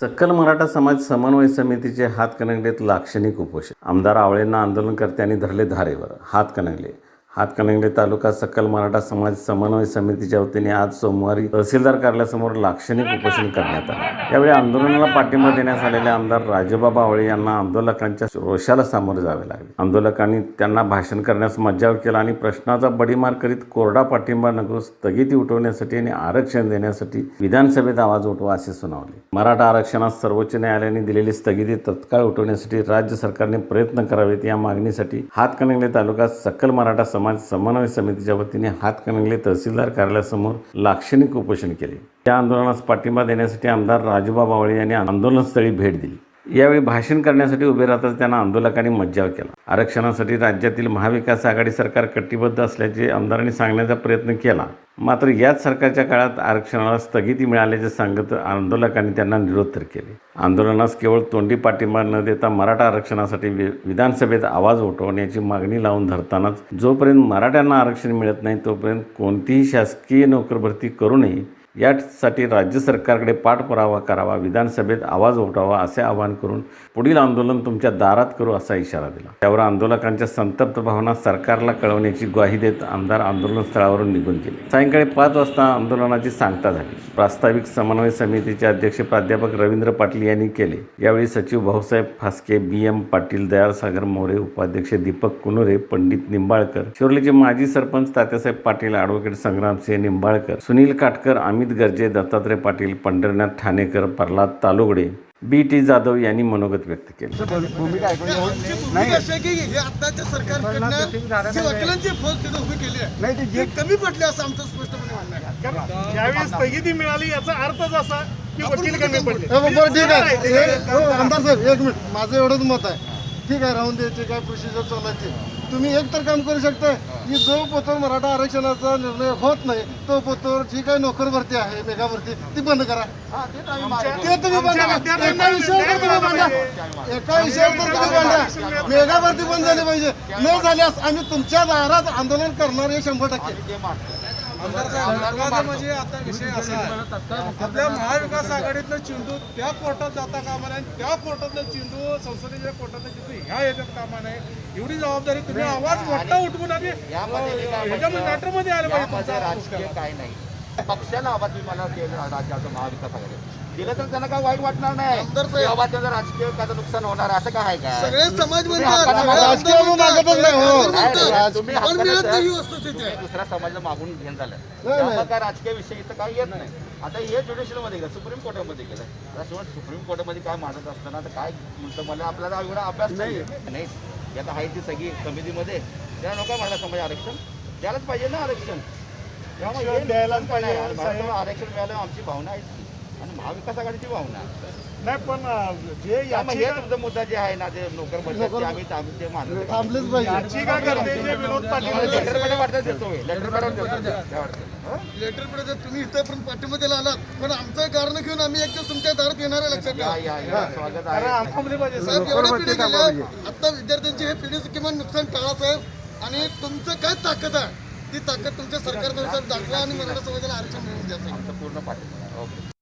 सक्कल मराठा समाज समन्वय समितीचे हातकणंगलेत लाक्षणिक उपोषण. आमदार आवळेंना आंदोलनकर्त्यांनी धरले धारेवर हात कणंगले हातकणंगले तालुका सक्कल मराठा समाज समन्वय समितीच्या वतीने आज सोमवारी तहसीलदार कार्यालयासमोर लाक्षणिक उपोषण करण्यात आले. यावेळी आंदोलनाला पाठिंबा देण्यास आलेले आमदार राजूबाबा आवळे यांना आंदोलकांच्या रोषाला सामोरे जावे लागले. आंदोलकांनी त्यांना भाषण करण्यास मज्जाव केला आणि प्रश्नाचा बडीमार करीत कोरडा पाठिंबा नको स्थगिती उठवण्यासाठी आणि आरक्षण देण्यासाठी विधानसभेत आवाज उठवा असे सुनावले. मराठा आरक्षणास सर्वोच्च न्यायालयाने दिलेली स्थगिती तत्काळ उठवण्यासाठी राज्य सरकारने प्रयत्न करावेत या मागणीसाठी हातकणंगले तालुका सकल मराठा समाज समन्वय समितीच्या वतीने हातकणंगले तहसीलदार कार्यालयासमोर लाक्षणिक उपोषण केले. त्या आंदोलनास पाठिंबा देण्यासाठी आमदार राजूबा बावळे यांनी आंदोलनस्थळी भेट दिली. यावेळी भाषण करण्यासाठी उभे राहताच त्यांना आंदोलकांनी मज्जाव केला. आरक्षणासाठी राज्यातील महाविकास आघाडी सरकार कटिबद्ध असल्याचे आमदारांनी सांगण्याचा प्रयत्न केला. मात्र याच सरकारच्या काळात आरक्षणाला स्थगिती मिळाल्याचे सांगत आंदोलकांनी त्यांना निरोत्तर केले. आंदोलनास केवळ तोंडी पाठिंबा न देता मराठा आरक्षणासाठी विधानसभेत आवाज उठवण्याची मागणी लावून धरतानाच जोपर्यंत मराठ्यांना आरक्षण मिळत नाही तोपर्यंत कोणतीही शासकीय नोकरभरती करू नये यासाठी राज्य सरकारकडे पाठपुरावा करावा विधानसभेत आवाज उठावा असे आवाहन करून पुढील आंदोलन तुमच्या दारात करू असा इशारा दिला. त्यावर आंदोलकांच्या संतप्त भावना सरकारला कळवण्याची ग्वाही देत आमदार आंदोलन स्थळावरून निघून गेले. सायंकाळी पाच वाजता आंदोलनाची सांगता झाली. प्रास्ताविक समन्वय समितीचे अध्यक्ष प्राध्यापक रवींद्र पाटील यांनी केले. यावेळी सचिव भाऊसाहेब फासके बी एम पाटील दयाळसागर मोरे उपाध्यक्ष दीपक कुनुरे पंडित निंबाळकर शिवर्लीचे माजी सरपंच तात्यासाहेब पाटील ॲडव्होकेट संग्रामसिंह निंबाळकर सुनील काटकर आम्ही अमित गर्जे दत्तात्रय पाटील पंढरनाथ ठाणेकर प्रल्हाद तालुगडे बी टी जाधव यांनी मनोगत व्यक्त केले. भूमिका ऐकून घेऊन भूमिका अशी आहे की हे आताच्या सरकारकडनं जी वकिलांची फौज तिथं उभी केली आहे. नाही ते ती कमी पडली असं आमचं स्पष्टपणे म्हणणं आहे. कारण ज्यावेळी स्थगिती मिळाली याचा अर्थच असा की वकील कमी पडले? बरं ठीक आहे. हे- आमदार साहेब एक मिनिट. माझं एवढंच मत आहे. ठीक आहे राहून द्यायचे काय प्रोसिजर चालू आहे ते. तुम्ही एक तर काम करू शकता. की जो पोतर मराठा आरक्षणाचा निर्णय होत नाही तो पोतर जी काही नोकर भरती आहे मेगा भरती ती बंद करा. ते तुम्ही बंद करा. एका विषयावर तुम्ही बंदा एका विषयावर तर तुम्ही बंदा मेगा भरती बंद झाली पाहिजे. न झाल्यास आम्ही तुमच्या दारात आंदोलन करणार हे शंभर टक्के. म्हणजे आता विषय असा आहे. आपल्या महाविकास आघाडीतलं चेंडू त्या कोर्टात जाता कामा नये आणि त्या कोर्टातलं चेंडू संसदेच्या कोर्टातलं चेंडू ह्या याच्यात कामा नये. एवढी जबाबदारी तुम्ही आवाज मोठा उठवून आणि ह्याच्यामध्ये मॅटरमध्ये आलं पाहिजे काय नाही. पक्षाला बाबा तुम्ही मला ते राज्याचं महाविकास आघाडी. दिलं तर त्यांना काय वाईट वाटणार नाही. आमदार साहेब. बाबा त्याचं राजकीय त्याचं नुकसान होणार असं काय आहे का? सगळे समाज म्हणतात. हाताला सगळे राजकीय आमदार मागतच म्हणतात, नाही, हो. सगळे म्हणतात. नाही, तुम्ही पण हाताला मिळत नाही ही तर- वस्तुस्थिती तुम्ही आहे दुसऱ्या समाजाला मागून घेऊन झालं. त्यामुळे काय राजकीय विषय इथं काही येत नाही. आता हे ज्युडिशियलमध्ये गेलं सुप्रीम कोर्टामध्ये गेलं. आता शेवट सुप्रीम कोर्टामध्ये काय मांडत असताना आता काय म्हणतं? मला आपल्याला एवढा अभ्यास नाही. नाही. ही आता आहे ती सगळी समितीमध्ये. त्या नको मला समाज आरक्षण द्यायलाच पाहिजे ना आरक्षण. त्यामुळे हे नुकसान पण आहे. आरक्षण मिळालं आमची भावना आहे. आणि महाविकास आघाडीची भावना नाही पण जे हे तुमचा मुद्दा जे आहे ना ते नोकर आम्ही आम्ही ते थांबलेच पाहिजे. याचिका करते जे विनोद पाटील देतो जर तुम्ही इथं पाठीमध्ये आलात. पण आमचं कारण घेऊन आम्ही एक दिवस तुमच्या दारात येणार आहे लक्षात थांबली पाहिजे. साहेब एवढ्या पिढी गेल्या. आता विद्यार्थ्यांची हे पिढीचं किमान नुकसान टाळा साहेब. आणि तुमचं काय ताकद आहे? ती ताकद तुमच्या सरकारनुसार दाखवा आणि मराठा समाजाला आरक्षण मिळवून द्या पूर्ण पाठिंबा